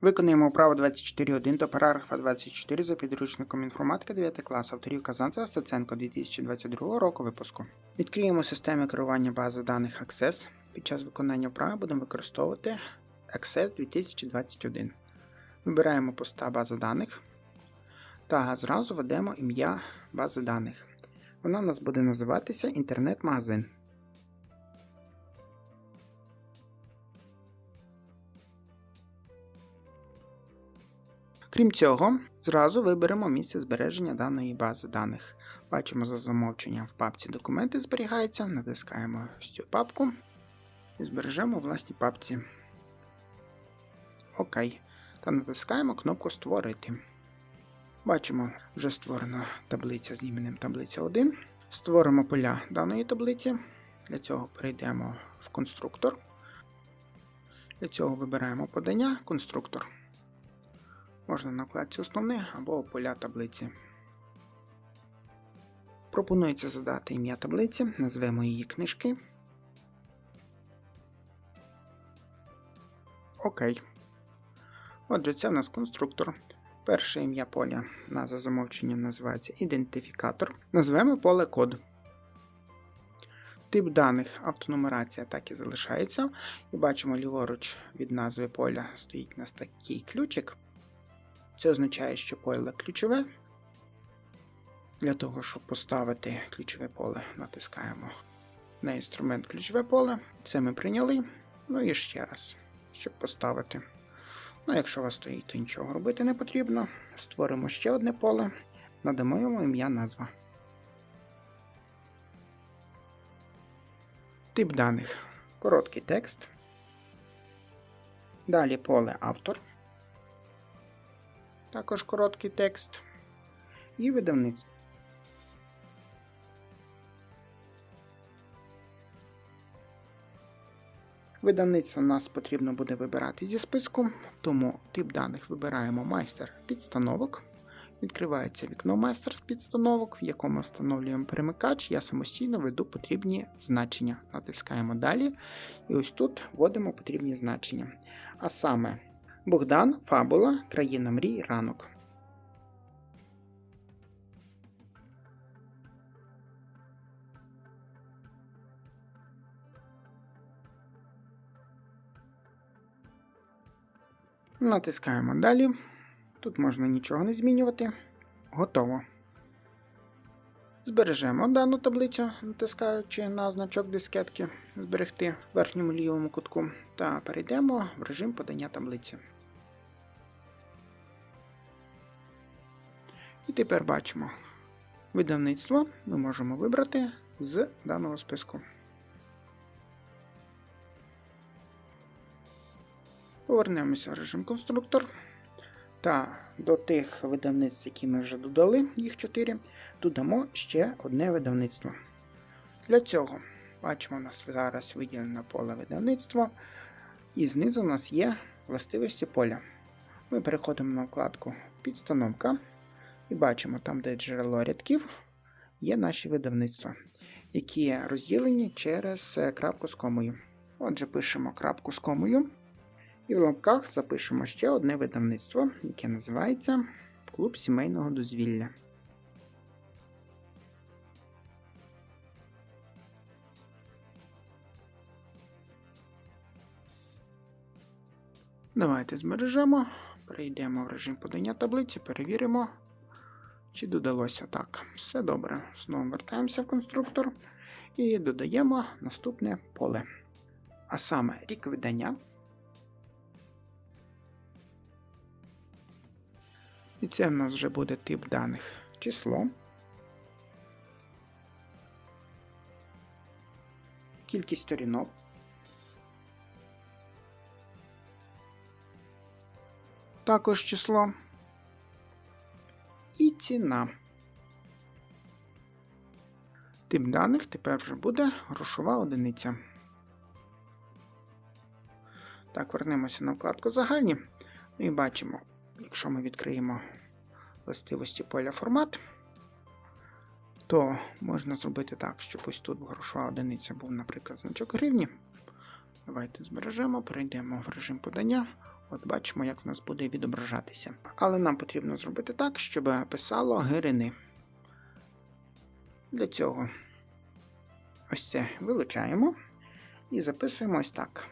Виконуємо вправу 24.1 до параграфа 24 за підручником інформатика 9 клас авторів Казанцева Стеценко 2022 року випуску. Відкриємо систему керування бази даних Access. Під час виконання вправи будемо використовувати Access 2021. Вибираємо пуста база даних та зразу введемо ім'я бази даних. Вона у нас буде називатися інтернет-магазин. Крім цього, зразу виберемо місце збереження даної бази даних. Бачимо за замовченням в папці Документи зберігається, натискаємо цю папку і збережемо у власній папці. ОК. Та натискаємо кнопку Створити. Бачимо, вже створена таблиця з іменем таблиця 1. Створимо поля даної таблиці. Для цього перейдемо в конструктор. Для цього вибираємо подання конструктор. Можна на вкладці основне або поля таблиці. Пропонується задати ім'я таблиці, назвемо її книжки. Окей. Отже, це в нас конструктор. Перше ім'я поля на за замовченням називається ідентифікатор. Назвемо поле код. Тип даних автонумерація так і залишається. І бачимо ліворуч від назви поля стоїть у нас такий ключик. Це означає, що поле ключове. Для того, щоб поставити ключове поле, натискаємо на інструмент ключове поле. Це ми прийняли. Ну і ще раз, щоб поставити. Ну, якщо у вас стоїть, то нічого робити не потрібно. Створимо ще одне поле, надамо йому ім'я назва. Тип даних. Короткий текст. Далі поле автор. Також короткий текст. І видавництво. Видавництво нас потрібно буде вибирати зі списку, тому тип даних вибираємо майстер підстановок. Відкривається вікно майстер підстановок, в якому встановлюємо перемикач. Я самостійно веду потрібні значення. Натискаємо далі. І ось тут вводимо потрібні значення. А саме Богдан, Фабула, Країна мрій, ранок. Натискаємо далі. Тут можна нічого не змінювати. Готово. Збережемо дану таблицю, натискаючи на значок дискетки зберегти в верхньому лівому кутку, та перейдемо в режим подання таблиці. І тепер бачимо видавництво ми можемо вибрати з даного списку. Повернемося в режим конструктор. Та до тих видавництв, які ми вже додали, їх 4, додамо ще одне видавництво. Для цього бачимо, у нас зараз виділене поле видавництва, і знизу у нас є властивості поля. Ми переходимо на вкладку Підстановка і бачимо, там, де джерело рядків, є наші видавництва, які розділені через крапку з комою. Отже, пишемо крапку з комою. І в лапках запишемо ще одне видавництво, яке називається Клуб сімейного дозвілля. Давайте збережемо, перейдемо в режим подання таблиці, перевіримо, чи додалося так. Все добре. Знову вертаємося в конструктор і додаємо наступне поле. А саме рік видання. І це в нас вже буде тип даних число. Кількість сторінок. Також число. Ціна. Тип даних тепер вже буде грошова одиниця. Так, вернемося на вкладку загальні і бачимо. Якщо ми відкриємо властивості поля формат, то можна зробити так, щоб ось тут грошова одиниця був, наприклад, значок гривні. Давайте збережемо, перейдемо в режим подання. От бачимо, як в нас буде відображатися. Але нам потрібно зробити так, щоб писало гирини. Для цього ось це вилучаємо і записуємо ось так.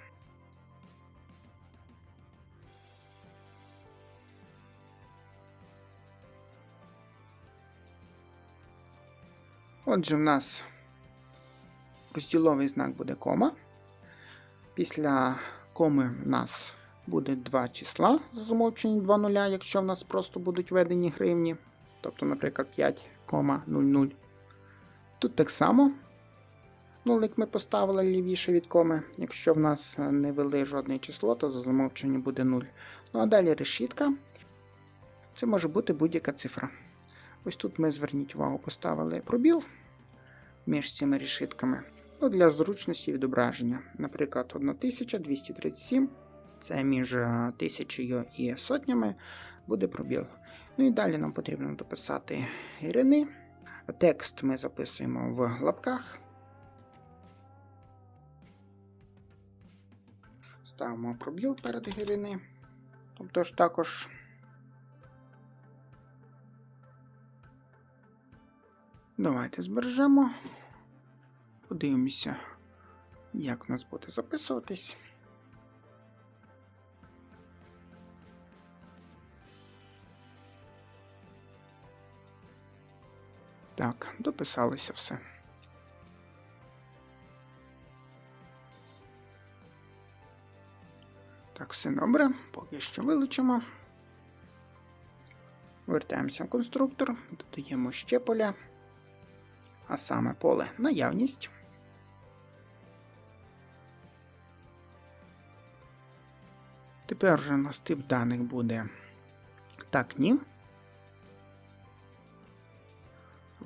Отже, в нас розділовий знак буде кома. Після коми в нас буде два числа за замовченням 2 нуля, якщо в нас просто будуть введені гривні. Тобто, наприклад, 5,00. Тут так само. Нулик ми поставили лівіше від коми. Якщо в нас не ввели жодне число, то за замовченням буде 0. Ну а далі решітка. Це може бути будь-яка цифра. Ось тут ми зверніть увагу, поставили пробіл між цими решітками. Ну, Для зручності відображення. Наприклад, 1237 це між е, тисячею і сотнями буде пробіл. Ну і далі нам потрібно дописати Ірини. Текст ми записуємо в лапках. Ставимо пробіл перед Ірини. Тобто ж також Давайте збережемо. Подивимося, як в нас буде записуватись. Так, дописалося все. Так, все добре, поки що вилучимо. Вертаємося в конструктор, додаємо ще поля а саме поле наявність. Тепер вже у нас тип даних буде так, ні.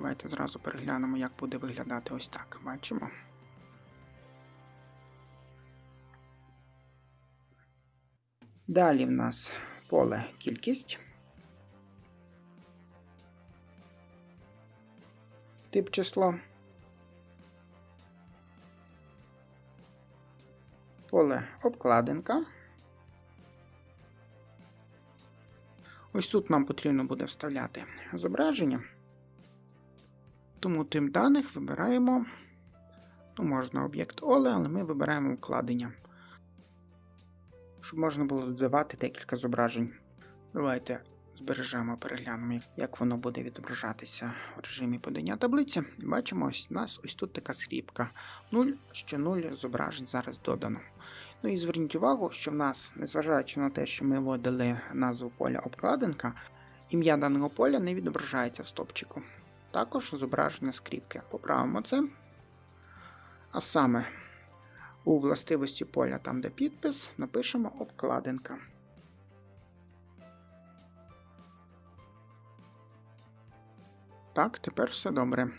Давайте зразу переглянемо, як буде виглядати ось так. Бачимо. Далі в нас поле кількість. тип число. Поле обкладинка. Ось тут нам потрібно буде вставляти зображення. Тому тим даних вибираємо, ну, можна об'єкт Оле, але ми вибираємо вкладення, щоб можна було додавати декілька зображень. Давайте Збережемо, переглянемо, як воно буде відображатися в режимі подання таблиці. І Бачимо, ось у нас ось тут така скріпка 0, що 0 зображень зараз додано. Ну і зверніть увагу, що в нас, незважаючи на те, що ми вводили назву поля обкладинка, ім'я даного поля не відображається в стопчику. Також зображення скріпки. Поправимо це. А саме у властивості поля, там де підпис, напишемо обкладинка. Так, тепер все добре.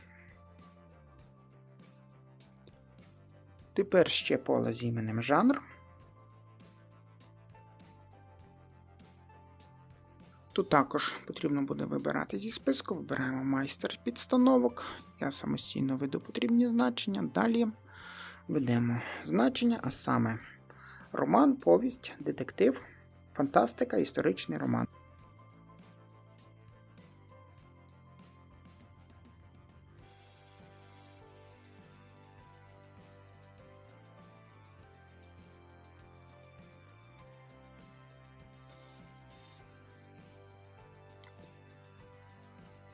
Тепер ще поле з іменем жанр. Тут також потрібно буде вибирати зі списку. Вибираємо майстер підстановок. Я самостійно веду потрібні значення. Далі ведемо значення, а саме роман, повість, детектив, фантастика, історичний роман.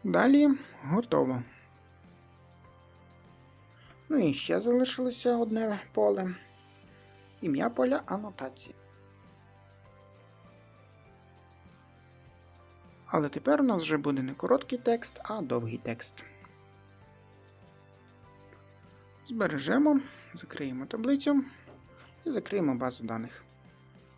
Далі готово. Ну і ще залишилося одне поле. Ім'я поля анотації. Але тепер у нас вже буде не короткий текст, а довгий текст. Збережемо, закриємо таблицю і закриємо базу даних.